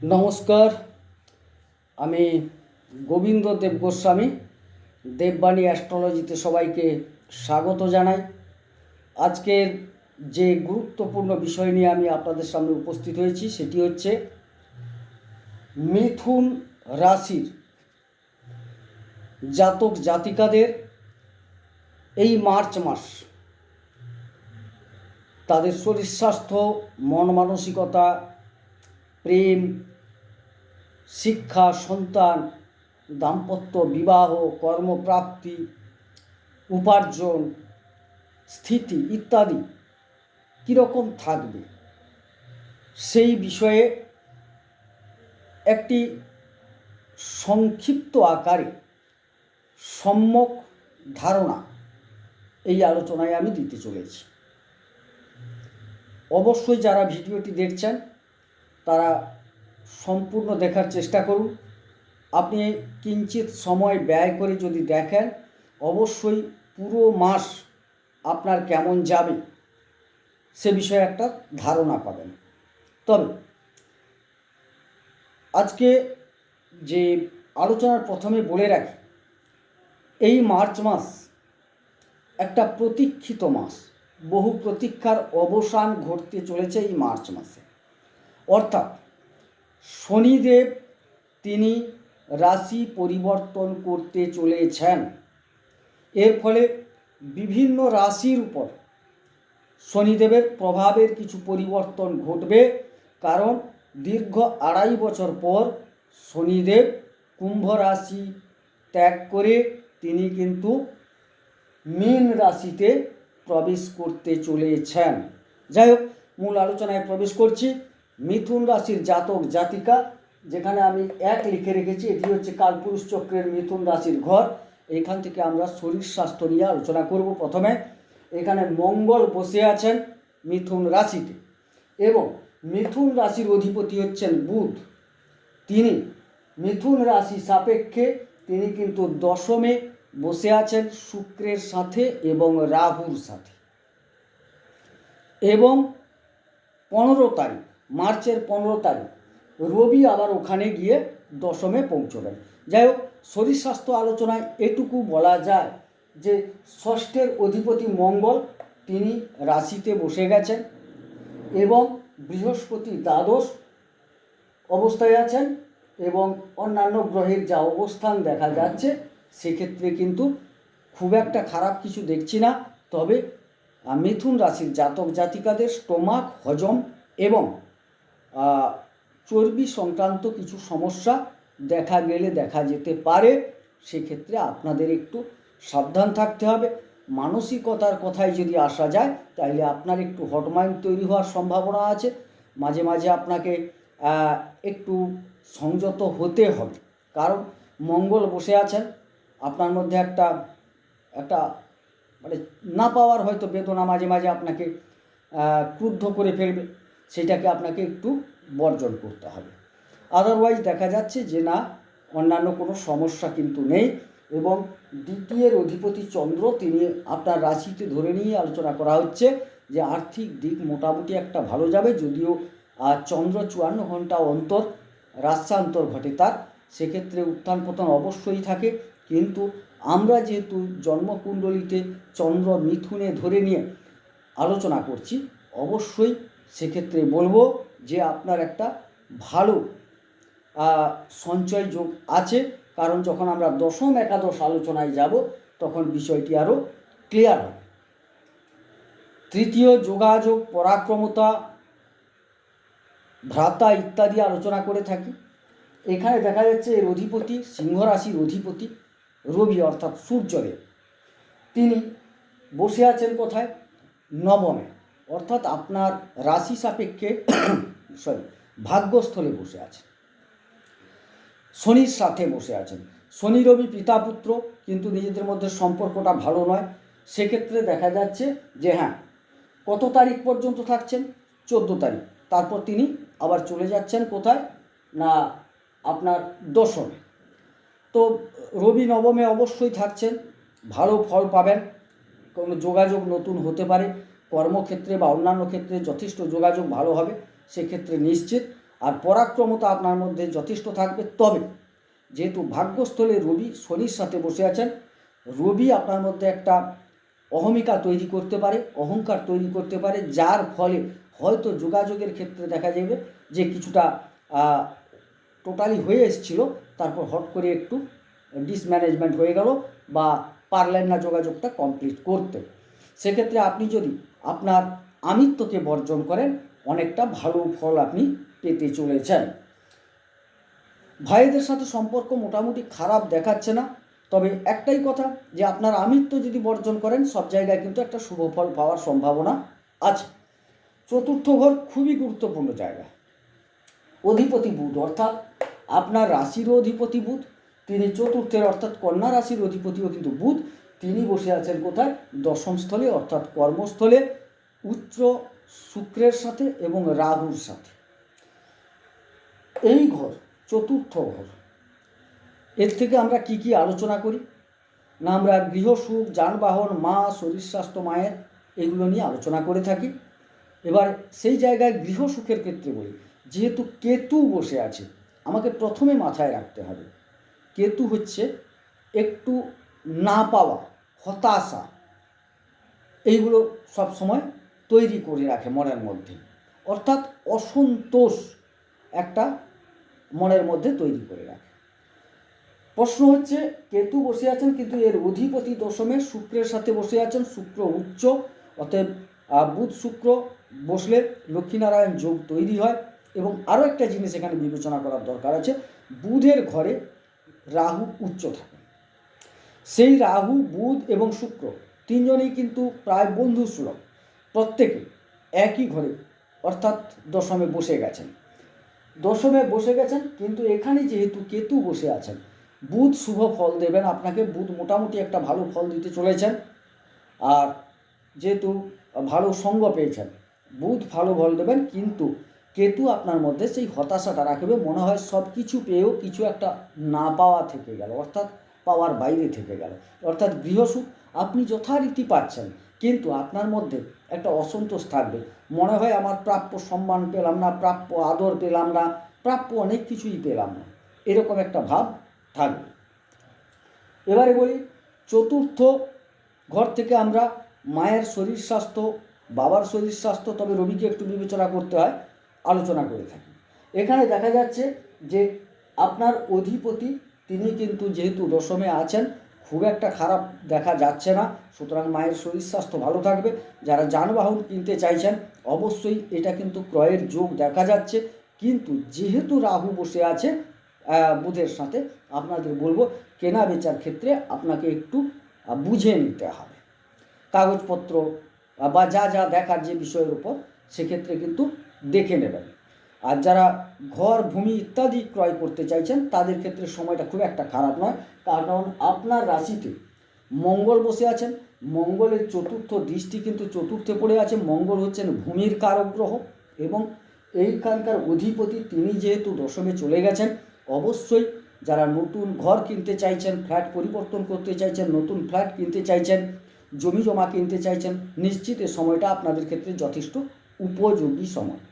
নমস্কার, আমি গোবিন্দ দেব গোস্বামী, দেববাণী অ্যাস্ট্রোলজিতে সবাইকে স্বাগত জানাই। আজকের যে গুরুত্বপূর্ণ বিষয় নিয়ে আমি আপনাদের সামনে উপস্থিত হয়েছি, সেটি হচ্ছে মিথুন রাশির জাতক জাতিকাদের এই মার্চ মাস। তাদের শরীর স্বাস্থ্য, মন মানসিকতা, প্রেম শিক্ষা, সন্তান, দাম্পত্য, বিবাহ, কর্মপ্রাপ্তি, উপার্জন, স্থিতি ইত্যাদি কীরকম থাকবে? সেই বিষয়ে একটি সংক্ষিপ্ত আকারে সম্যক ধারণা এই আলোচনায় আমি দিতে চলেছি। অবশ্যই যারা ভিডিওটি দেখছেন, তারা সম্পূর্ণ দেখার চেষ্টা করুন। আপনি কিঞ্চিত সময় ব্যয় করে যদি দেখেন, অবশ্যই পুরো মাস আপনার কেমন যাবে সে বিষয়ে একটা ধারণা পাবেন। তবে আজকে যে আলোচনার প্রথমে বলে রাখি, এই মার্চ মাস একটা প্রতীক্ষিত মাস। বহু প্রতীক্ষার অবসান ঘটতে চলেছে এই মার্চ মাসে। অর্থাৎ শনিদেব তিনি রাশি পরিবর্তন করতে চলেছেন। এর ফলে বিভিন্ন রাশির উপর শনিদেবের প্রভাবের কিছু পরিবর্তন ঘটবে, কারণ দীর্ঘ আড়াই বছর পর শনিদেব কুম্ভ রাশি ত্যাগ করে তিনি কিন্তু মীন রাশিতে প্রবেশ করতে চলেছেন। যাই হোক, মূল আলোচনায় প্রবেশ করছি। মিথুন রাশির জাতক, জাতিকা, যেখানে আমি এক লিখে রেখেছি, এটি হচ্ছে কালপুরুষ চক্রের মিথুন রাশির ঘর। এইখান থেকে আমরা শরীর স্বাস্থ্য নিয়ে আলোচনা করব প্রথমে। এখানে মঙ্গল বসে আছেন মিথুন রাশিতে এবং মিথুন রাশির অধিপতি হচ্ছেন বুধ। তিনি মিথুন রাশি সাপেক্ষে তিনি কিন্তু দশমে বসে আছেন শুক্রের সাথে এবং রাহুর সাথে। এবং পনেরো তারিখ মার্চের পনেরো তারিখ। রবি আবার ওখানে গিয়ে দশমে পৌঁছবেন। যাই হোক, শরীর স্বাস্থ্য আলোচনায় এটুকু বলা যায় যে, ষষ্ঠের অধিপতি মঙ্গল, তিনি রাশিতে বসে গেছেন এবং বৃহস্পতি দ্বাদশ অবস্থায় আছেন এবং অন্যান্য গ্রহের যা অবস্থান দেখা যাচ্ছে, সেক্ষেত্রে কিন্তু খুব একটা খারাপ কিছু দেখছি না। তবে মিথুন রাশির জাতক জাতিকাদের স্টোমাক হজম এবং চর্বি সংক্রান্ত কিছু সমস্যা দেখা গেলে দেখা যেতে পারে। সেক্ষেত্রে আপনাদের একটু সাবধান থাকতে হবে। মানসিকতার কথায় যদি আসা যায় তাহলে আপনার একটু হটমাইন্ড তৈরি হওয়ার সম্ভাবনা আছে। মাঝে মাঝে আপনাকে একটু সংযত হতে হবে। কারণ মঙ্গল বসে আছেন। আপনার মধ্যে একটা একটা মানে না পাওয়ার হয়তো বেদনা মাঝে মাঝে আপনাকে ক্রুদ্ধ করে ফেলবে। সেটাকে আপনাকে একটু বর্জন করতে হবে। আদারওয়াইজ দেখা যাচ্ছে যে না অন্যান্য কোনো সমস্যা কিন্তু নেই এবং দ্বিতীয়ের অধিপতি চন্দ্র তিনি আপনার রাশিতে ধরে নিয়ে আলোচনা করা হচ্ছে যে আর্থিক দিক মোটামুটি একটা ভালো যাবে যদিও আহ, চন্দ্র চুয়ান্ন ঘণ্টা অন্তর রাস্যান্তর ঘটে তার। সেক্ষেত্রে উত্থান পতন অবশ্যই থাকে। কিন্তু আমরা যেহেতু জন্মকুণ্ডলিতে চন্দ্র মিথুনে ধরে নিয়ে আলোচনা করছি অবশ্যই সেক্ষেত্রে বলব যে আপনার একটা ভালো সঞ্চয় যোগ আছে। কারণ যখন আমরা দশম একাদশ আলোচনায় যাব, তখন বিষয়টি আরও ক্লিয়ার হবে। তৃতীয়, যোগাযোগ, পরাক্রমতা, ভ্রাতা ইত্যাদি আলোচনা করে থাকি। এখানে দেখা যাচ্ছে এর অধিপতি, সিংহ রাশির অধিপতি, রবি অর্থাৎ সূর্যদেব তিনি বসে আছেন কোথায়? নবমে। অর্থাৎ আপনার রাশি সাপেক্ষে সরি ভাগ্যস্থলে বসে আছেন। শনির সাথে বসে আছেন। শনি রবি পিতা পুত্র, কিন্তু নিজেদের মধ্যে সম্পর্কটা ভালো নয়। সেক্ষেত্রে দেখা যাচ্ছে যে হ্যাঁ কত তারিখ পর্যন্ত থাকছেন? চোদ্দ তারিখ। তারপর তিনি আবার চলে যাচ্ছেন কোথায়? না, আপনার দশমে। তো রবি নবমে অবশ্যই থাকছেন। ভালো ফল পাবেন। কোনো যোগাযোগ নতুন হতে পারে। কর্মক্ষেত্রে বা অন্যান্য ক্ষেত্রে যথেষ্ট যোগাযোগ ভালো হবে, সেক্ষেত্রে নিশ্চিত। আর পরাক্রমতা আপনার মধ্যে যথেষ্ট থাকবে। তবে যেহেতু ভাগ্যস্থলে রবি শনির সাথে বসে আছেন, রবি আপনার মধ্যে একটা অহমিকা তৈরি করতে পারে, অহংকার তৈরি করতে পারে, যার ফলে হয়তো যোগাযোগের ক্ষেত্রে দেখা যাবে যে কিছুটা টোটালি হয়ে এসেছিল, তারপর হট করে একটু ডিসম্যানেজমেন্ট হয়ে গেল বা পারলেন না যোগাযোগটা কমপ্লিট করতে। সেক্ষেত্রে আপনি যদি আপনার আমিত্বকে বর্জন করেন, অনেকটা ভালো ফল আপনি পেতে চলেছেন। ভাইদের সাথে সম্পর্ক মোটামুটি খারাপ দেখাচ্ছে না, তবে একটাই কথা যে আপনার আমিত্ব যদি বর্জন করেন, সব জায়গায় কিন্তু একটা শুভ ফল পাওয়ার সম্ভাবনা আছে। চতুর্থ ঘর খুবই গুরুত্বপূর্ণ জায়গা। অধিপতি বুধ, অর্থাৎ আপনার রাশিরও অধিপতি বুধ, তিনি চতুর্থের অর্থাৎ কন্যা রাশির অধিপতিও কিন্তু বুধ। তিনি বসে আছেন কোথায়? দশম স্থলে, অর্থাৎ কর্মস্থলে, উচ্চ শুক্রের সাথে এবং রাহুর সাথে। এই ঘর, চতুর্থ ঘর। এর থেকে আমরা কি কি আলোচনা করি? না আমরা গৃহসুখ যানবাহন, মা, শরীর স্বাস্থ্য, মায়ের, এগুলো নিয়ে আলোচনা করে থাকি। এবার সেই জায়গায় গৃহসুখের ক্ষেত্রে বলি, যেহেতু কেতু বসে আছে, আমাকে প্রথমে মাথায় রাখতে হবে। কেতু হচ্ছে একটু না পাওয়া হতাশা। এইগুলো সব সময় তৈরি করে রাখে মনের মধ্যে। অর্থাৎ অসন্তোষ একটা মনের মধ্যে তৈরি করে রাখে। প্রশ্ন হচ্ছে, কেতু বসে আছেন কিন্তু এর অধিপতি দশমে শুক্রের সাথে বসে আছেন, শুক্র উচ্চ, অতএব বুধ শুক্র বসলে লক্ষ্মীনারায়ণ যোগ তৈরি হয় এবং আরও একটা জিনিস এখানে বিবেচনা করার দরকার আছে, বুধের ঘরে রাহু উচ্চ থাকে। সেই রাহু, বুধ এবং শুক্র তিনজনেই কিন্তু প্রায় বন্ধু সুলভ। প্রত্যেকে একই ঘরে, অর্থাৎ দশমে বসে গেছেন। দশমে বসে গেছেন, কিন্তু এখানে যেহেতু কেতু বসে আছেন, বুধ শুভ ফল দেবেন। আপনাকে বুধ মোটামুটি একটা ভালো ফল দিতে চলেছেন। আর যেহেতু ভালো সঙ্গ পেয়েছেন, বুধ ভালো ফল দেবেন, কিন্তু কেতু আপনার মধ্যে সেই হতাশাটা রাখবে। মনে হয় সব কিছু পেয়েও কিছু একটা না পাওয়া থেকে গেল। অর্থাৎ পাওয়ার বাইরে থেকে গেল। অর্থাৎ গৃহসুখ আপনি যথারীতি পাচ্ছেন, কিন্তু আপনার মধ্যে একটা অসন্তোষ থাকবে। মনে হয় আমার প্রাপ্য সম্মান পেলাম না, প্রাপ্য আদর পেলাম না, প্রাপ্য অনেক কিছুই পেলাম না। এরকম একটা ভাব থাকবে। এবারে বলি, চতুর্থ ঘর থেকে আমরা মায়ের শরীর স্বাস্থ্য, বাবার শরীর স্বাস্থ্য, তবে রবিকে একটু বিবেচনা করতে হয়, আলোচনা করে থাকি। এখানে দেখা যাচ্ছে যে আপনার অধিপতি তিনি কিন্তু যেহেতু দশমে আছেন, খুব একটা খারাপ দেখা যাচ্ছে না। সুতরাং মায়ের শরীর স্বাস্থ্য ভালো থাকবে। যারা যানবাহন কিনতে চাইছেন, অবশ্যই এটা কিন্তু ক্রয়ের যোগ দেখা যাচ্ছে। কিন্তু যেহেতু রাহু বসে আছে বুধের সাথে, আপনাদের বলব, কেনা বেচার ক্ষেত্রে আপনাকে একটু বুঝে নিতে হবে। কাগজপত্র, বা যা যা দেখার যে বিষয়ের উপর, সেক্ষেত্রে কিন্তু দেখে নেবেন। আর যারা ঘর, ভূমি ইত্যাদি ক্রয় করতে চাইছেন, তাদের ক্ষেত্রে সময়টা খুব একটা খারাপ নয়। কারণ আপনার রাশিতে মঙ্গল বসে আছেন। মঙ্গলের চতুর্থ দৃষ্টি কিন্তু চতুর্থে পড়ে আছে। মঙ্গল হচ্ছেন ভূমির কারক গ্রহ এবং এইখানকার অধিপতি তিনি যেহেতু দশমে চলে গেছেন, অবশ্যই যারা নতুন ঘর কিনতে চাইছেন, ফ্ল্যাট পরিবর্তন করতে চাইছেন, নতুন ফ্ল্যাট কিনতে চাইছেন, জমি জমা কিনতে চাইছেন, নিশ্চিত সময়টা আপনাদের ক্ষেত্রে যথেষ্ট উপযোগী সময়।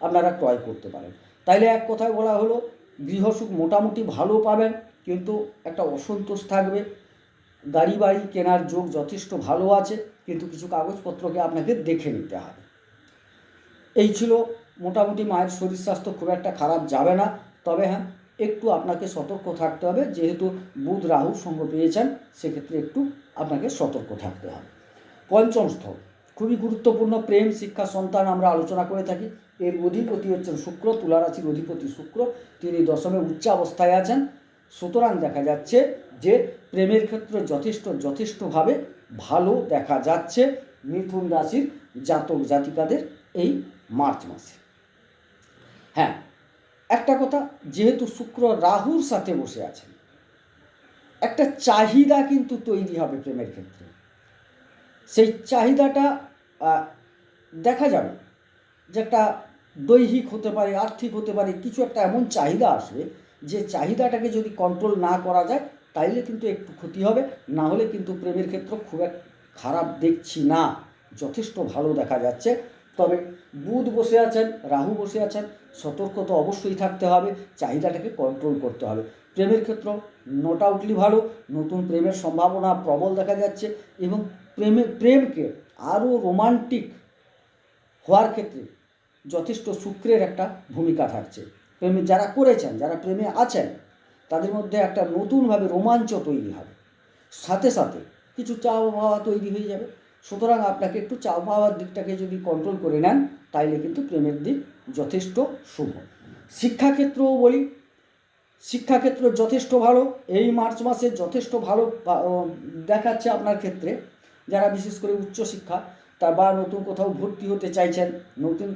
আপনারা ক্রয় করতে পারেন। তাইলে এক কথায় বলা হলো, গৃহসুখ মোটামুটি ভালো পাবেন, কিন্তু একটা অসন্তোষ থাকবে। গাড়ি বাড়ি কেনার যোগ যথেষ্ট ভালো আছে, কিন্তু কিছু কাগজপত্রকে আপনাকে দেখে নিতে হবে। এই ছিল, মোটামুটি মায়ের শরীর স্বাস্থ্য খুব একটা খারাপ যাবে না, তবে হ্যাঁ একটু আপনাকে সতর্ক থাকতে হবে, যেহেতু বুধ রাহু সঙ্গ পেয়েছেন, সেক্ষেত্রে একটু আপনাকে সতর্ক থাকতে হবে। পঞ্চম স্থল খুবই গুরুত্বপূর্ণ প্রেম, শিক্ষা, সন্তান আমরা আলোচনা করে থাকি। এর অধিপতি হচ্ছেন শুক্র, তুলারাশির অধিপতি শুক্র। তিনি দশমে উচ্চাবস্থায় আছেন। সুতরাং দেখা যাচ্ছে যে প্রেমের ক্ষেত্রে যথেষ্ট, যথেষ্টভাবে ভালো দেখা যাচ্ছে মিথুন রাশির জাতক জাতিকাদের এই মার্চ মাসে। হ্যাঁ একটা কথা, যেহেতু শুক্র রাহুর সাথে বসে আছেন, একটা চাহিদা কিন্তু তৈরি হবে প্রেমের ক্ষেত্রে। সেই চাহিদাটা দেখা যাবে যে একটা দৈহিক হতে পারে, আর্থিক হতে পারে, কিছু একটা এমন চাহিদা আসবে যে চাহিদাটাকে যদি কন্ট্রোল না করা যায়, তাইলে কিন্তু একটু ক্ষতি হবে। না হলে কিন্তু প্রেমের ক্ষেত্র খুব এক, খারাপ দেখছি না। যথেষ্ট ভালো দেখা যাচ্ছে। তবে বুধ বসে আছেন, রাহু বসে আছেন, সতর্ক তো অবশ্যই থাকতে হবে, চাহিদাটাকে কন্ট্রোল করতে হবে। প্রেমের ক্ষেত্র নোট আউটলি ভালো, নতুন প্রেমের সম্ভাবনা প্রবল দেখা যাচ্ছে এবং প্রেমে, প্রেমকে আরও রোমান্টিক হওয়ার ক্ষেত্রে যথেষ্ট শুক্রের একটা ভূমিকা থাকছে। প্রেমে যারা করেছেন, যারা প্রেমে আছেন, তাদের মধ্যে একটা নতুনভাবে রোমাঞ্চ তৈরি হবে। সাথে সাথে কিছু চাওয়া পাওয়া তৈরি হয়ে যাবে। সুতরাং আপনাকে একটু চাওয়া পাওয়ার দিকটাকে যদি কন্ট্রোল করে নেন, তাইলে কিন্তু প্রেমের দিক যথেষ্ট শুভ। শিক্ষাক্ষেত্রও বলি, শিক্ষাক্ষেত্র যথেষ্ট ভালো, এই মার্চ মাসে যথেষ্ট ভালো দেখাচ্ছে আপনার ক্ষেত্রে। যারা বিশেষ করে উচ্চশিক্ষা তা বা নতুন কোথাও ভর্তি হতে চাইছেন, নতুন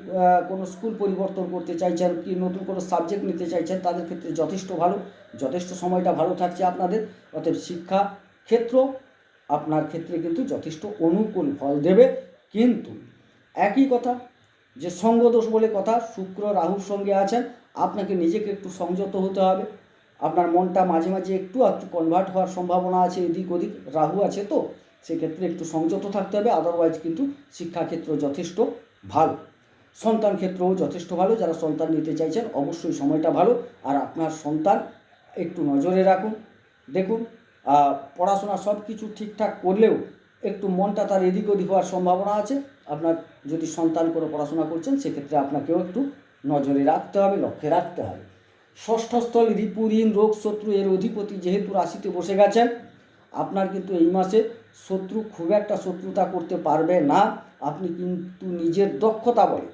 কোনো স্কুল পরিবর্তন করতে চাইছেন কি নতুন কোনো সাবজেক্ট নিতে চাইছেন, তাদের ক্ষেত্রে যথেষ্ট ভালো। যথেষ্ট সময়টা ভালো থাকছে আপনাদের। অতএব শিক্ষা ক্ষেত্র আপনার ক্ষেত্রে কিন্তু যথেষ্ট অনুকূল ফল দেবে। কিন্তু একই কথা, যে সঙ্গদোষ বলে কথা, শুক্র রাহুর সঙ্গে আছেন, আপনাকে নিজেকে একটু সংযত হতে হবে। আপনার মনটা মাঝে মাঝে একটু একটু কনভার্ট হওয়ার সম্ভাবনা আছে, এদিক ওদিক। রাহু আছে তো? সেক্ষেত্রে একটু সংযত থাকতে হবে আদারওয়াইজ কিন্তু শিক্ষাক্ষেত্র যথেষ্ট ভালো। সন্তান ক্ষেত্রও যথেষ্ট ভালো, যারা সন্তান নিতে চাইছেন অবশ্যই সময়টা ভালো, আর আপনার সন্তান একটু নজরে রাখুন, দেখুন পড়াশোনা সব কিছু ঠিকঠাক করলেও একটু মনটা তার এদিক ওদিক হওয়ার সম্ভাবনা আছে। আপনার যদি সন্তান করে পড়াশোনা করছেন, সেক্ষেত্রে আপনাকেও একটু নজরে রাখতে হবে, লক্ষ্যে রাখতে হবে। ষষ্ঠ স্থল রিপু ঋণ রোগ শত্রু এর অধিপতি যেহেতু রাশিতে বসে গেছেন, আপনার কিন্তু এই মাসে শত্রু খুব একটা শত্রুতা করতে পারবে না, আপনি কিন্তু নিজের দক্ষতা বলে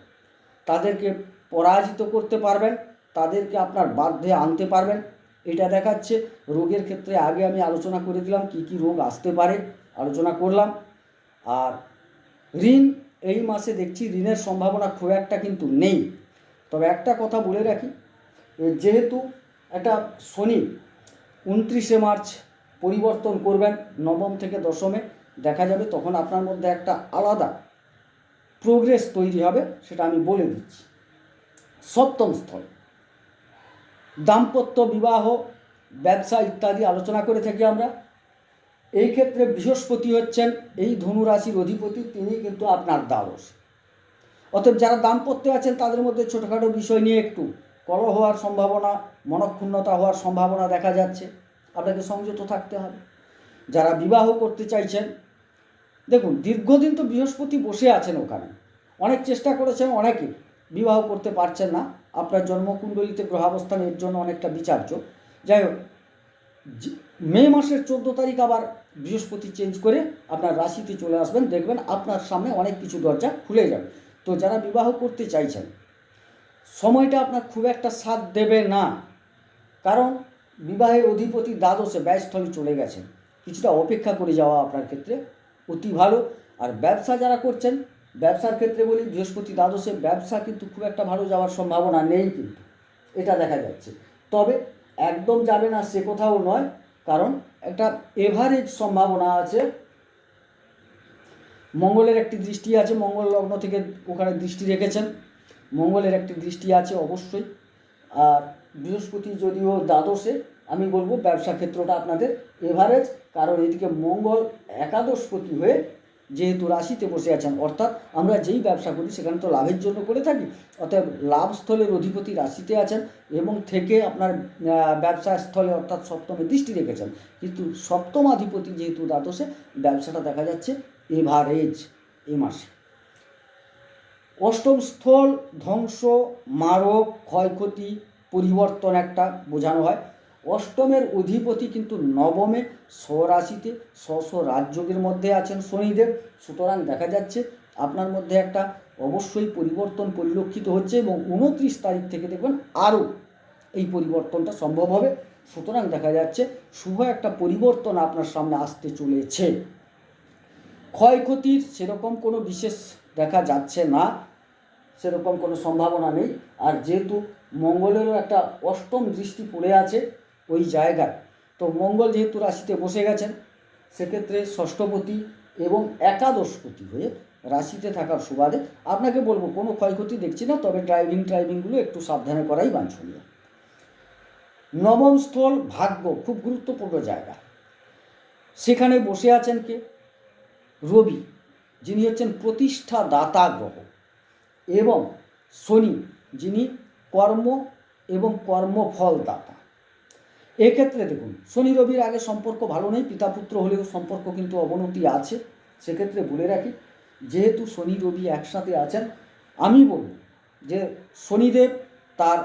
তাদেরকে পরাজিত করতে পারবেন, তাদেরকে আপনার বাধ্যে আনতে পারবেন। এটা দেখাচ্ছে রোগের ক্ষেত্রে আগে আমি আলোচনা করে দিলাম কি কি রোগ আসতে পারে, আলোচনা করলাম। আর ঋণ, এই মাসে দেখছি ঋণের সম্ভাবনা খুব একটা কিন্তু নেই। তবে একটা কথা বলে রাখি যেহেতু একটা শনি, উনত্রিশে মার্চ পরিবর্তন করবেন নবম থেকে দশমে, দেখা যাবে তখন আপনার মধ্যে একটা আলাদা প্রোগ্রেস তৈরি হবে, সেটা আমি বলে দিচ্ছি। সপ্তম স্থল। দাম্পত্য বিবাহ, ব্যবসা ইত্যাদি আলোচনা করে থাকি আমরা। এই ক্ষেত্রে বৃহস্পতি হচ্ছেন এই ধনুরাশির অধিপতি, তিনি কিন্তু আপনার দ্বাদশ। অতএব যারা দাম্পত্যে আছেন, তাদের মধ্যে ছোটোখাটো বিষয় নিয়ে একটু কলহ হওয়ার সম্ভাবনা, মনক্ষুণ্ণতা হওয়ার সম্ভাবনা দেখা যাচ্ছে। আপনাকে সংযত থাকতে হবে। যারা বিবাহ করতে চাইছেন, দেখুন, দীর্ঘদিন তো বৃহস্পতি বসে আছেন ওখানে। অনেক চেষ্টা করেছেন, অনেকে বিবাহ করতে পারছেন না। আপনার জন্মকুণ্ডলিতে গ্রহাবস্থান এর জন্য অনেকটা বিচার্য। যাই হোক মে মাসের চোদ্দ তারিখ আবার বৃহস্পতি চেঞ্জ করে আপনার রাশিতে চলে আসবেন। দেখবেন আপনার সামনে অনেক কিছু দরজা খুলে যাবে। তো যারা বিবাহ করতে চাইছেন, সময়টা আপনার খুব একটা সাথ দেবে না। কারণ বিবাহের অধিপতি দ্বাদশে ব্যয়স্থলে চলে গেছেন। কিছুটা অপেক্ষা করে যাওয়া আপনার ক্ষেত্রে অতি ভালো। আর ব্যবসা যারা করছেন, ব্যবসার ক্ষেত্রে বলি বৃহস্পতি দ্বাদশে ব্যবসা কিন্তু খুব একটা ভালো যাওয়ার সম্ভাবনা নেই কিন্তু। এটা দেখা যাচ্ছে। তবে একদম যাবে না সে কোথাও নয়, কারণ একটা এভারেজ সম্ভাবনা আছে। মঙ্গলের একটি দৃষ্টি আছে, মঙ্গল লগ্ন থেকে ওখানে দৃষ্টি রেখেছেন। মঙ্গলের একটি দৃষ্টি আছে অবশ্যই। আর বৃহস্পতি যদিও দ্বাদশে, আমি বলব ব্যবসা ক্ষেত্রটা আপনাদের এভারেজ কারণ এদিকে মঙ্গল একাদশপতি হয়ে যেহেতু রাশিতে বসে আছেন, অর্থাৎ আমরা যেই ব্যবসা করি সেখানে তো লাভের জন্য করে থাকি, অতএব লাভস্থলের অধিপতি রাশিতে আছেন এবং থেকে আপনার ব্যবসা স্থলে অর্থাৎ সপ্তমে দৃষ্টি রেখেছেন, কিন্তু সপ্তম অধিপতি যেহেতু দ্বাদশে, ব্যবসাটা দেখা যাচ্ছে এভারেজ এ মাসে। অষ্টম স্থল ধ্বংস, মারক, ক্ষয়ক্ষতি পরিবর্তন একটা বোঝানো হয়। অষ্টমের অধিপতি কিন্তু নবমে স্বরাশিতে স্ব রাজযোগের মধ্যে আছেন শনিদেব। সুতরাং দেখা যাচ্ছে আপনার মধ্যে একটা অবশ্যই পরিবর্তন পরিলক্ষিত হচ্ছে এবং উনত্রিশ তারিখ থেকে দেখবেন আরও এই পরিবর্তনটা সম্ভব হবে। সুতরাং দেখা যাচ্ছে শুভ একটা পরিবর্তন আপনার সামনে আসতে চলেছে। ক্ষয়ক্ষতির সেরকম কোনো বিশেষ দেখা যাচ্ছে না, সেরকম কোনো সম্ভাবনা নেই। আর যেহেতু মঙ্গলেরও একটা অষ্টম দৃষ্টি পড়ে আছে ওই জায়গায়। তো মঙ্গল যেহেতু রাশিতে বসে গেছেন, সেক্ষেত্রে ষষ্ঠপতি এবং একাদশপতি হয়ে রাশিতে থাকার সুবাদে আপনাকে বলব, কোনো ক্ষয়ক্ষতি দেখছি না, তবে ড্রাইভিং ট্রাইভিংগুলো একটু সাবধানে করাই বাঞ্ছনীয়। নবম স্থল ভাগ্য, খুব গুরুত্বপূর্ণ জায়গা। সেখানে বসে আছেন কে? রবি, যিনি হচ্ছেন প্রতিষ্ঠা দাতা গ্রহ এবং শনি, যিনি কর্ম এবং কর্মফলদাতা। এক্ষেত্রে দেখুন, শনি রবির আগে সম্পর্ক ভালো নেই, পিতা পুত্র হলেও সম্পর্ক কিন্তু অবনতি আছে। সেক্ষেত্রে বলে রাখি, যেহেতু শনি রবি একসাথে আছেন, আমি বলব যে শনিদেব তার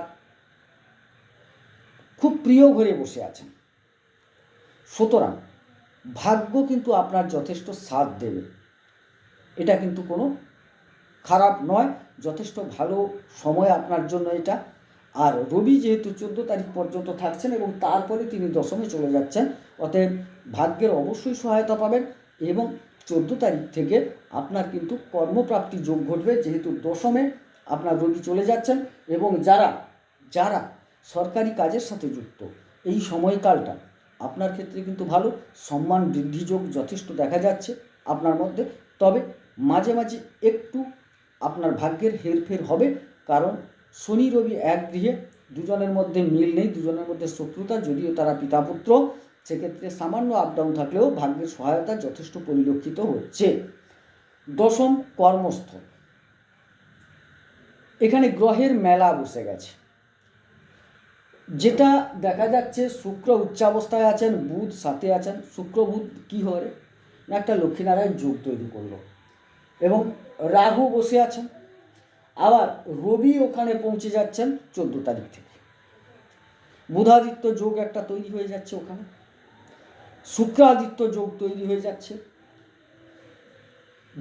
খুব প্রিয় ঘরে বসে আছেন। সুতরাং ভাগ্য কিন্তু আপনার যথেষ্ট সাথ দেবে। এটা কিন্তু কোনো খারাপ নয়। যথেষ্ট ভালো সময় আপনার জন্য এটা। আর রবি যেহেতু চোদ্দ তারিখ পর্যন্ত থাকছেন এবং তারপরে তিনি দশমে চলে যাচ্ছেন, অতএব ভাগ্যের অবশ্যই সহায়তা পাবেন এবং চোদ্দ তারিখ থেকে আপনার কিন্তু কর্মপ্রাপ্তি যোগ ঘটবে যেহেতু দশমে আপনার রবি চলে যাচ্ছেন এবং যারা যারা সরকারি কাজের সাথে যুক্ত, এই সময়কালটা আপনার ক্ষেত্রে কিন্তু ভালো, সম্মান বৃদ্ধি যোগ যথেষ্ট দেখা যাচ্ছে আপনার মধ্যে। তবে মাঝে মাঝে একটু আপনার ভাগ্যের হেরফের হবে। কারণ শনি, রবি এক গৃহে, দুজনের মধ্যে মিল নেই, দুজনের মধ্যে শত্রুতা, যদিও তারা পিতা পুত্র সেক্ষেত্রে সামান্য আপ ডাউন থাকলেও ভাগ্যের সহায়তা যথেষ্ট পরিলক্ষিত হচ্ছে। দশম কর্মস্থল। এখানে গ্রহের মেলা বসে গেছে। যেটা দেখা যাচ্ছে শুক্র উচ্চাবস্থায় আছেন, বুধ সাথে আছেন। শুক্র, বুধ কী হবে না একটা লক্ষ্মীনারায়ণ যোগ তৈরি করল। এবং রাহু বসে আছেন। আবার রবি ওখানে পৌঁছে যাচ্ছেন চোদ্দ তারিখ থেকে। বুধাদিত্য যোগ একটা তৈরি হয়ে যাচ্ছে ওখানে। শুক্রাদিত্য যোগ তৈরি হয়ে যাচ্ছে।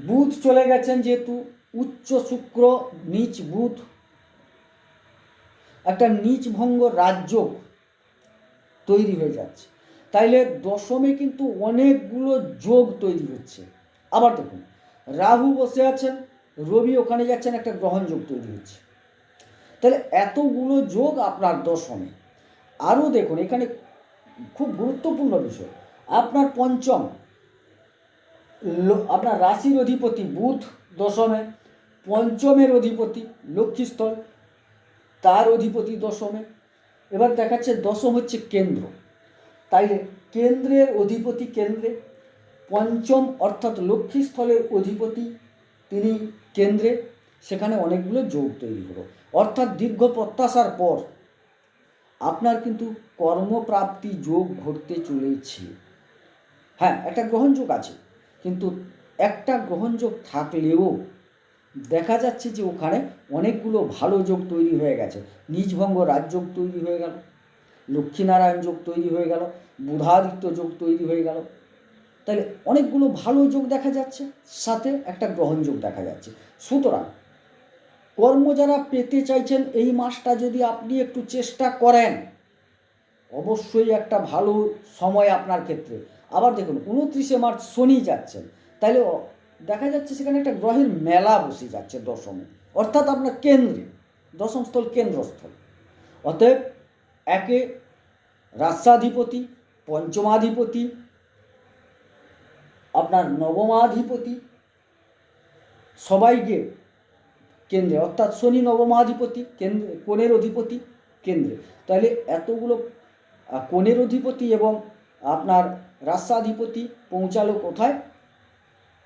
বুধ চলে গেছেন যেহেতু উচ্চ শুক্র, নিচ বুধ। একটা নিচ ভঙ্গ রাজ্য তৈরি হয়ে যাচ্ছে। তাইলে দশমে কিন্তু অনেকগুলো যোগ তৈরি হচ্ছে। আবার দেখুন রাহু বসে আছেন, রবি ওখানে যাচ্ছেন, একটা গ্রহণযোগ তৈরি হচ্ছে। তাহলে এতগুলো যোগ আপনার দশমে। আরও দেখুন, এখানে খুব গুরুত্বপূর্ণ বিষয়। আপনার পঞ্চম আপনার রাশির অধিপতি বুধ দশমে, পঞ্চমের অধিপতি লক্ষ্মীস্থল তার অধিপতি দশমে। এবার দেখাচ্ছে দশম হচ্ছে কেন্দ্র। তাইলে কেন্দ্রের অধিপতি কেন্দ্রে পঞ্চম অর্থাৎ লক্ষ্মীস্থলের অধিপতি তিনি কেন্দ্রে, সেখানে অনেকগুলো যোগ তৈরি হলো। অর্থাৎ দীর্ঘ প্রত্যাশার পর আপনার কিন্তু কর্মপ্রাপ্তি যোগ ঘটতে চলেছে। হ্যাঁ একটা গ্রহণযোগ আছে, কিন্তু একটা গ্রহণযোগ থাকলেও দেখা যাচ্ছে যে ওখানে অনেকগুলো ভালো যোগ তৈরি হয়ে গেছে। নিজভঙ্গ রাজযোগ তৈরি হয়ে গেল, লক্ষ্মীনারায়ণ যোগ তৈরি হয়ে গেল, বুধাদিত্য যোগ তৈরি হয়ে গেল। তাহলে অনেকগুলো ভালো যোগ দেখা যাচ্ছে, সাথে একটা গ্রহণযোগ দেখা যাচ্ছে। সুতরাং কর্ম যারা পেতে চাইছেন এই মাসটা যদি আপনি একটু চেষ্টা করেন, অবশ্যই একটা ভালো সময় আপনার ক্ষেত্রে। আবার দেখুন, উনত্রিশে মার্চ শনি যাচ্ছেন, তাহলে দেখা যাচ্ছে সেখানে একটা গ্রহের মেলা বসে যাচ্ছে দশমে। অর্থাৎ আপনার কেন্দ্রে, দশম স্থল কেন্দ্রস্থল। অতএব একে রাষ্ট্রাধিপতি পঞ্চমাধিপতি আপনার নবমাধিপতি সবাইকে কেন্দ্রে, অর্থাৎ শনি নবমাধিপতি কেন্দ্রে, কোণের অধিপতি কেন্দ্রে। তাহলে এতগুলো কোণের অধিপতি এবং আপনার রাষ্ট্রাধিপতি পৌঁছালো কোথায়?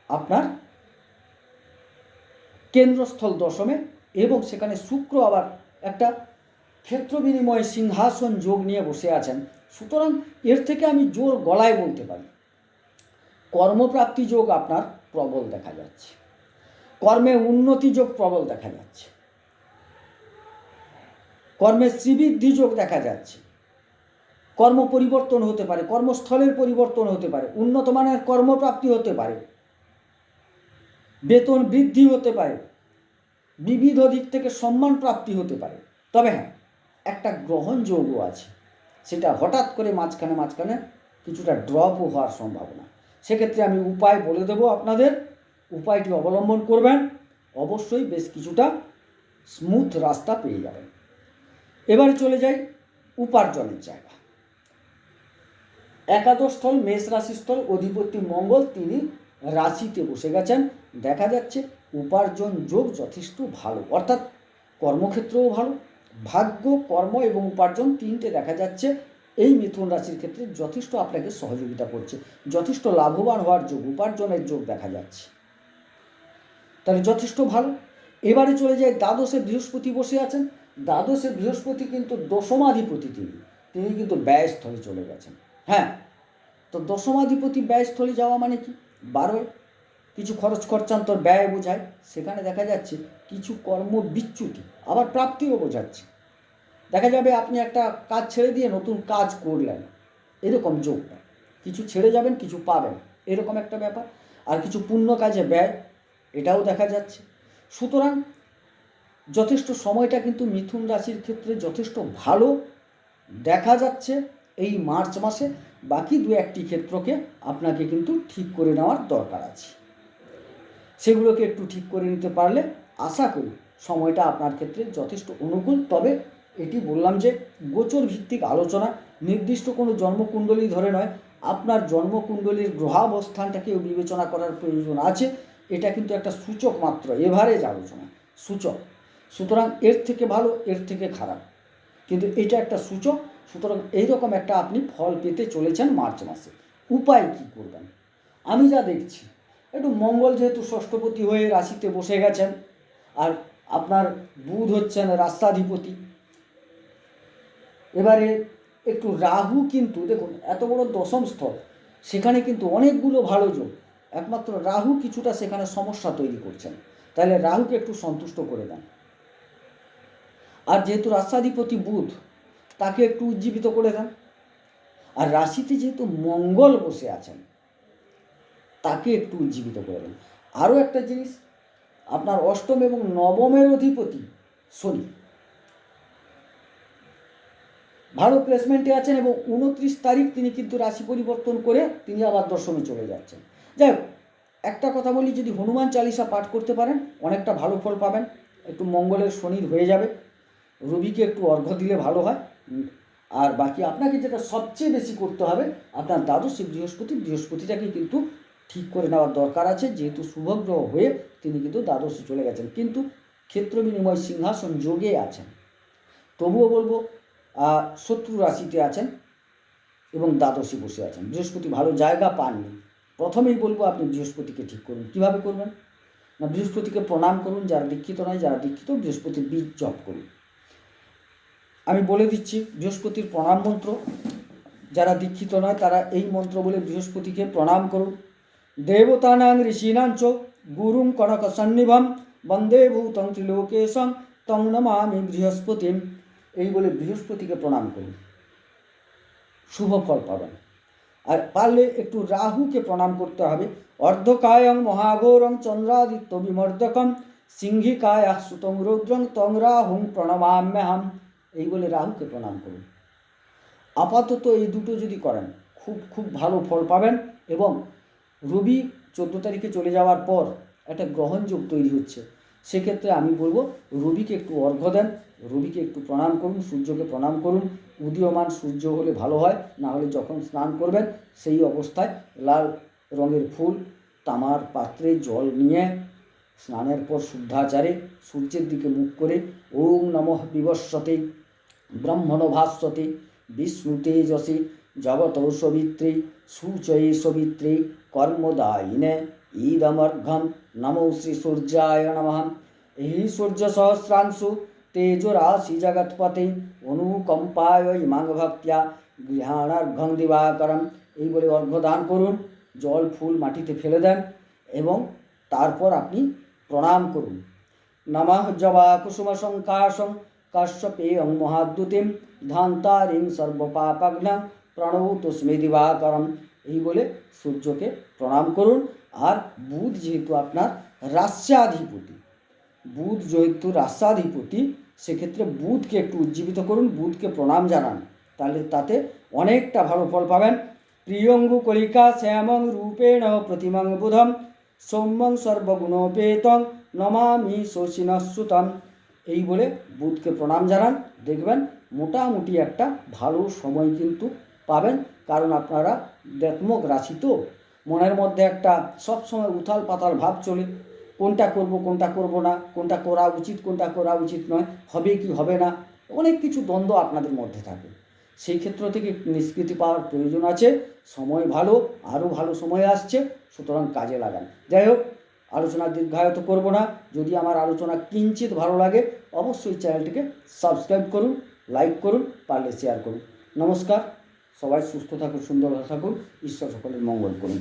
আপনার কেন্দ্রস্থল দশমে এবং সেখানে শুক্র আবার একটা ক্ষেত্র বিনিময়ে সিংহাসন যোগ নিয়ে বসে আছেন। সুতরাং এর থেকে আমি জোর গলায় বলতে পারি। কর্মপ্রাপ্তি যোগ আপনার প্রবল দেখা যাচ্ছে। কর্মে উন্নতি যোগ প্রবল দেখা যাচ্ছে। কর্মে শ্রীবৃদ্ধি যোগ দেখা যাচ্ছে। কর্ম পরিবর্তন হতে পারে, কর্মস্থলের পরিবর্তন হতে পারে, উন্নত মানের কর্মপ্রাপ্তি হতে পারে। বেতন বৃদ্ধি হতে পারে, বিবিধ দিক থেকে সম্মান প্রাপ্তি হতে পারে। তবে হ্যাঁ একটা গ্রহণযোগও আছে। সেটা হঠাৎ করে মাঝখানে মাঝখানে কিছুটা ড্রপও হওয়ার সম্ভাবনা। সেক্ষেত্রে আমি উপায় বলে দেবো আপনাদের। উপায়টি অবলম্বন করবেন। অবশ্যই বেশ কিছুটা স্মুথ রাস্তা পেয়ে যাবেন। এবারে চলে যাই উপার্জনের জায়গা। একাদশ স্থল মেষ রাশিস্থল অধিপতি মঙ্গল তিনি রাশিতে বসে গেছেন। দেখা যাচ্ছে উপার্জন যোগ যথেষ্ট ভালো। অর্থাৎ কর্মক্ষেত্রও ভালো। ভাগ্য, কর্ম এবং উপার্জন তিনটে দেখা যাচ্ছে এই মিথুন রাশির ক্ষেত্রে যথেষ্ট আপনাকে সহযোগিতা করছে। যথেষ্ট লাভবান হওয়ার যোগ, উপার্জনের যোগ দেখা যাচ্ছে। তাহলে যথেষ্ট ভালো। এবারে চলে যায় দ্বাদশে বৃহস্পতি বসে আছেন। দ্বাদশে বৃহস্পতি কিন্তু দশমাধিপতি তিনি। তিনি কিন্তু ব্যয়স্থলে চলে গেছেন। হ্যাঁ তো দশমাধিপতি ব্যয়স্থলে যাওয়া মানে কি? বারোয় কিছু খরচ খরচান্তর ব্যয় বোঝায়। সেখানে দেখা যাচ্ছে কিছু কর্ম বিচ্যুতি আবার প্রাপ্তিও বোঝাচ্ছে। দেখা যাবে আপনি একটা কাজ ছেড়ে দিয়ে নতুন কাজ করলেন, এরকম যোগটা কিছু ছেড়ে যাবেন, কিছু পাবেন, এরকম একটা ব্যাপার। আর কিছু পুণ্য কাজে ব্যয়, এটাও দেখা যাচ্ছে। সুতরাং যথেষ্ট সময়টা কিন্তু মিথুন রাশির ক্ষেত্রে যথেষ্ট ভালো দেখা যাচ্ছে এই মার্চ মাসে। বাকি দু একটি ক্ষেত্রকে আপনাকে কিন্তু ঠিক করে নেওয়ার দরকার আছে। সেগুলোকে একটু ঠিক করে নিতে পারলে আশা করি সময়টা আপনার ক্ষেত্রে যথেষ্ট অনুকূল। তবে এটি বললাম যে গোচর ভিত্তিক আলোচনা, নির্দিষ্ট কোনো জন্মকুণ্ডলী ধরে নয়, আপনার জন্মকুণ্ডলীর গ্রহাবস্থানটাকেও বিবেচনা করার প্রয়োজন আছে, এটা কিন্তু একটা সূচক মাত্র এভারেজ আলোচনা, সূচক। সুতরাং এর থেকে ভালো, এর থেকে খারাপ। কিন্তু এটা একটা সূচক, সুতরাং এইরকম একটা আপনি ফল পেতে চলেছেন মার্চ মাসে। উপায় কি করবেন? আমি যা দেখছি, একটু মঙ্গল যেহেতু ষষ্ঠপতি হয়ে রাশিতে বসে গেছেন, আর আপনার বুধ হচ্ছেন রাষ্ট্রাধিপতি এবারে একটু রাহু কিন্তু, দেখুন, এত বড় দশম স্থল সেখানে কিন্তু অনেকগুলো ভালো যোগ, একমাত্র রাহু কিছুটা সেখানে সমস্যা তৈরি করছেন, তাহলে রাহুকে একটু সন্তুষ্ট করে দেন। আর যেহেতু রাষ্ট্রাধিপতি বুধ, তাকে একটু উজ্জীবিত করে দেন। আর রাশিতে যেহেতু মঙ্গল বসে আছেন, তাকে একটু উজ্জীবিত করে দেন। আরও একটা জিনিস, আপনার অষ্টম এবং নবমের অধিপতি শনি ভালো প্লেসমেন্টে আছেন এবং উনত্রিশ তারিখ তিনি কিন্তু রাশি পরিবর্তন করে তিনি আবার দশমে চলে যাচ্ছেন। যাই হোক, একটা কথা বলি, যদি হনুমান চালিসা পাঠ করতে পারেন, অনেকটা ভালো ফল পাবেন। একটু মঙ্গলের শনির হয়ে যাবে। রবিকে একটু অর্ঘ্য দিলে ভালো হয়। আর বাকি আপনাকে যেটা সবচেয়ে বেশি করতে হবে, আপনার দ্বাদশী বৃহস্পতি, বৃহস্পতিটাকে কিন্তু ঠিক করে নেওয়ার দরকার আছে। যেহেতু শুভগ্রহ হয়ে তিনি কিন্তু দ্বাদশে চলে গেছেন। কিন্তু ক্ষেত্র বিনিময় সিংহাসন যোগে আছেন। তবুও বলব শত্রু রাশিতে আছেন এবং দ্বাদশী বসে আছেন। বৃহস্পতি ভালো জায়গা পাননি। প্রথমেই বলব আপনি বৃহস্পতিকে ঠিক করুন। কীভাবে করবেন? না, বৃহস্পতিকে প্রণাম করুন, যারা দীক্ষিত নয়, যারা দীক্ষিত বৃহস্পতির বীজ জপ করুন। আমি বলে দিচ্ছি, বৃহস্পতির প্রণাম মন্ত্র, যারা দীক্ষিত নয়, তারা এই মন্ত্র বলে বৃহস্পতিকে প্রণাম করুন। দেবতানাং ঋষীনাং চ গুরুং কনক সন্নিভম বন্দে ভূতং ত্রিলোকেশং তং নমামি বৃহস্পতিম। এই বলে বৃহস্পতিকে প্রণাম করুন শুভ ফল পাবেন। আর পারলে একটু রাহুকে প্রণাম করতে হবে। অর্ধকায়ং মহাঘোরং চন্দ্রাদিত্য বিমর্দকম, সিংহিকায় সুতং রৌদ্রং তং রাহুং প্রণমাম্যহম। এই বলে রাহুকে প্রণাম করুন। আপাতত এই দুটো যদি করেন, খুব খুব ভালো ফল পাবেন এবং রবি চোদ্দ তারিখে চলে যাওয়ার পর একটা গ্রহণযোগ তৈরি হচ্ছে। সেক্ষেত্রে আমি বলব, রবিকে একটু অর্ঘ্য দেন। রবিকে একটু প্রণাম করুন, সূর্যকে প্রণাম করুন। উদীয়মান সূর্য হলে ভালো হয়, না হলে যখন স্নান করবেন, সেই অবস্থায় লাল রঙের ফুল, তামার পাত্রে জল নিয়ে স্নানের পর শুদ্ধাচারে সূর্যের দিকে মুখ করে ওম নমঃ বিবস্বতে ব্রহ্মণ ভাস্বতে বিষ্ণু তেজসে জগত সবিত্রী সূচয়ে সবিত্রী, কর্মদায়িনে ঈদমর্ঘম নমো শ্রী সূর্যায় নমঃ। এই সূর্য সহস্রাংশু তেজরাশি জগৎপতে অনুকম্পায় ইমাং ভক্ত্যা গৃহাণার্ঘং দিবাকরম এই বলে অর্ঘ্য দান করুন, জল, ফুল মাটিতে ফেলে দেন এবং তারপর আপনি প্রণাম করুন। নমঃ জবা কুসুম সংকাশং কাশ্যপেয়ং মহাদ্যুতিম ধান্তারিং সর্বপাপঘ্নং প্রণৌতস্মে দিবাকরম। এই বলে সূর্যকে প্রণাম করুন। আর বুধ যেহেতু আপনার রাস্যাধিপতি, বুধ যেহেতু রাস্যাধিপতি সেক্ষেত্রে বুধকে একটু উজ্জীবিত করুন, বুধকে প্রণাম জানান। তাহলে তাতে অনেকটা ভালো ফল পাবেন। প্রিয়ঙ্গু কলিকা শ্যামং রূপেণ প্রতিমাং বুধম, সৌম্যং সর্বগুণোপেতং নমামি শোষিনস্যুতম এই বলে বুধকে প্রণাম জানান। দেখবেন মোটামুটি একটা ভালো সময় কিন্তু পাবেন। কারণ আপনারা দেত্মক রাশি তো। মনের মধ্যে একটা সবসময় উথাল পাতাল ভাব চলে। কোনটা করব কোনটা করব না, কোনটা করা উচিত, কোনটা করা উচিত নয়, হবে কি, হবে না, অনেক কিছু দ্বন্দ্ব আপনাদের মধ্যে থাকে। সেই ক্ষেত্র থেকে নিষ্কৃতি পাওয়ার প্রয়োজন আছে, সময় ভালো, আরও ভালো সময় আসছে, সুতরাং কাজে লাগান। যাই হোক, আলোচনা দীর্ঘায়িত করব না, যদি আমার আলোচনা কিঞ্চিত ভালো লাগে, অবশ্যই চ্যানেলটিকে সাবস্ক্রাইব করুন, লাইক করুন, পারলে শেয়ার করুন। নমস্কার, সবাই সুস্থ থাকুন, সুন্দর থাকুন, ঈশ্বর সকলের মঙ্গল করুন।